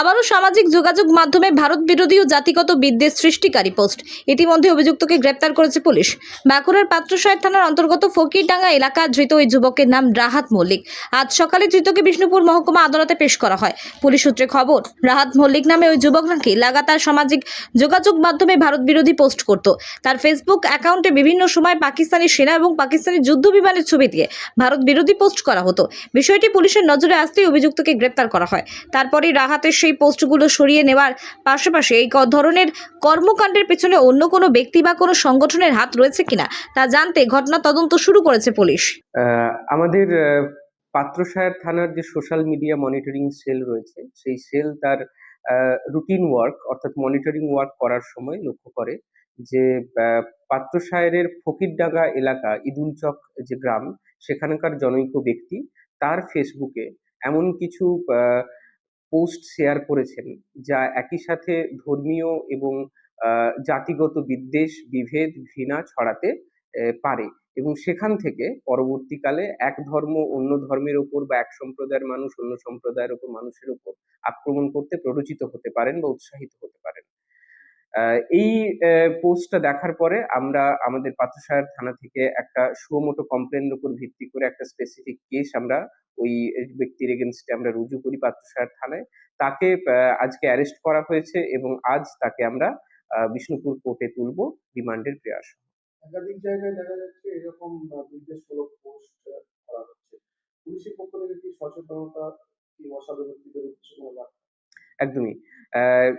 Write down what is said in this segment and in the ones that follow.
আবারও সামাজিক যোগাযোগ মাধ্যমে ভারত বিরোধী ও জাতিগত বিদ্বেষ সৃষ্টিকারী পোস্ট। ইতিমধ্যে অভিযুক্তকে গ্রেপ্তার করেছে পুলিশ। বাঁকুড়ার পাত্রসাহেব থানার অন্তর্গত ফকিরডাঙ্গা এলাকা ধৃত ওই যুবকের নাম রাহাত মল্লিক। আজ সকালে ধৃতকে বিষ্ণুপুর মহকুমা আদালতে পেশ করা হয়। পুলিশ সূত্রে খবর, রাহাত মল্লিক নামে ওই যুবক নাকি লাগাতার সামাজিক যোগাযোগ মাধ্যমে ভারত বিরোধী পোস্ট করত। তার ফেসবুক অ্যাকাউন্টে বিভিন্ন সময় পাকিস্তানি সেনা এবং পাকিস্তানি যুদ্ধ বিমানের ছবি দিয়ে ভারত বিরোধী পোস্ট করা হতো। বিষয়টি পুলিশের নজরে আসতেই অভিযুক্তকে গ্রেপ্তার করা হয়। তারপরে রাহাতের সেই পোস্টগুলো সরিয়ে নেওয়ার পাশাপাশি এই ধরনের কর্মকাণ্ডের পেছনে অন্য কোনো ব্যক্তি বা কোনো সংগঠনের হাত রয়েছে কিনা তা জানতে ঘটনা তদন্ত শুরু করেছে পুলিশ। আমাদের পাত্রসায়র থানার যে সোশ্যাল মিডিয়া মনিটরিং সেল রয়েছে সেই সেল তার রুটিন ওয়ার্ক অর্থাৎ মনিটরিং ওয়ার্ক করার সময় লক্ষ্য করে যে আহ, পাত্রসায়রের ফকিরডাঙ্গা এলাকা ইদুলচক যে গ্রাম সেখানকার জনৈক ব্যক্তি তার ফেসবুকে এমন কিছু পোস্ট শেয়ার করেছেন, যা একই সাথে ধর্মীয় এবং জাতিগত বিদ্বেষ, বিভেদ, ঘৃণা ছড়াতে পারে। এবং সেখান থেকে পরবর্তীকালে এক ধর্ম অন্য ধর্মের ওপর বা এক সম্প্রদায়ের মানুষ অন্য সম্প্রদায়ের ওপর মানুষের ওপর আক্রমণ করতে প্ররোচিত হতে পারেন বা উৎসাহিত হতে পারেন। এই পোস্টটা দেখার পরে আমরা আমাদের পাত্রসাহের থানা থেকে একটা সুমোটো কমপ্লেনের উপর ভিত্তি করে একটা স্পেসিফিক কেস আমরা ওই ব্যক্তির এগেনস্টে আমরা রুজু করি পাত্রসাহের থানায়। তাকে আজকে অ্যারেস্ট করা হয়েছে এবং আজ তাকে আমরা বিষ্ণুপুর কোর্টে তুলব রিমান্ডের প্রয়াস। একাধিক জায়গায় দেখা যাচ্ছে এরকম বিদ্বেষমূলক পোস্ট করা হচ্ছে। পুলিশের পক্ষ থেকে কি সচেতনতা কি অসাধু ব্যক্তিদের উদ্দেশ্যে একদমই। আহ,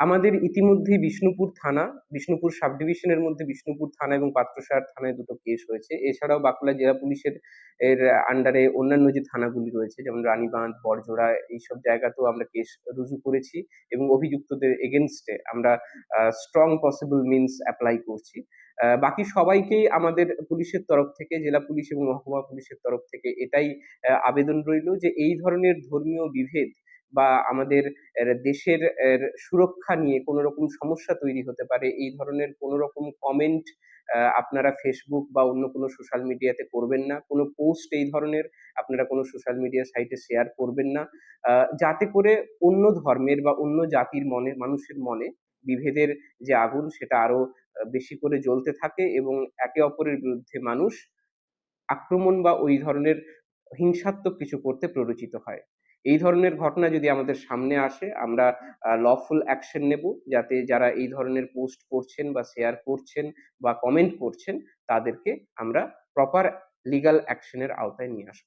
আমাদের ইতিমধ্যেই বিষ্ণুপুর থানা, বিষ্ণুপুর সাব ডিভিশনের মধ্যে বিষ্ণুপুর থানা এবং পাত্রসার থানায় দুটো কেস হয়েছে। এছাড়াও বাঁকুড়া জেলা পুলিশের এর আন্ডারে অন্যান্য যে থানাগুলি রয়েছে, যেমন রানীবাঁধ, বড়জোড়া, এইসব জায়গাতেও আমরা কেস রুজু করেছি এবং অভিযুক্তদের এগেনস্টে আমরা স্ট্রং পসিবল মিনস অ্যাপ্লাই করছি। বাকি সবাইকেই আমাদের পুলিশের তরফ থেকে, জেলা পুলিশ এবং মহকুমা পুলিশের তরফ থেকে এটাই আবেদন রইল যে এই ধরনের ধর্মীয় বিভেদ বা আমাদের দেশের সুরক্ষা নিয়ে কোনো রকম সমস্যা তৈরি হতে পারে, এই ধরনের কোনো রকম কমেন্ট আপনারা ফেসবুক বা অন্য কোনো সোশ্যাল মিডিয়াতে করবেন না। কোনো পোস্ট এই ধরনের আপনারা কোনো সোশ্যাল মিডিয়া সাইটে শেয়ার করবেন না। যাতে করে অন্য ধর্মের বা অন্য জাতির মনে, মানুষের মনে বিভেদের যে আগুন সেটা আরও বেশি করে জ্বলতে থাকে এবং একে অপরের বিরুদ্ধে মানুষ আক্রমণ বা ওই ধরনের হিংসাত্মক কিছু করতে প্ররোচিত হয়। এই ধরনের ঘটনা যদি আমাদের সামনে আসে, আমরা লফুল অ্যাকশন নেব। যাতে যারা এই ধরনের পোস্ট করছেন বা শেয়ার করছেন বা কমেন্ট করছেন, তাদেরকে আমরা প্রপার লিগ্যাল অ্যাকশনের আওতায় নিয়ে আসব।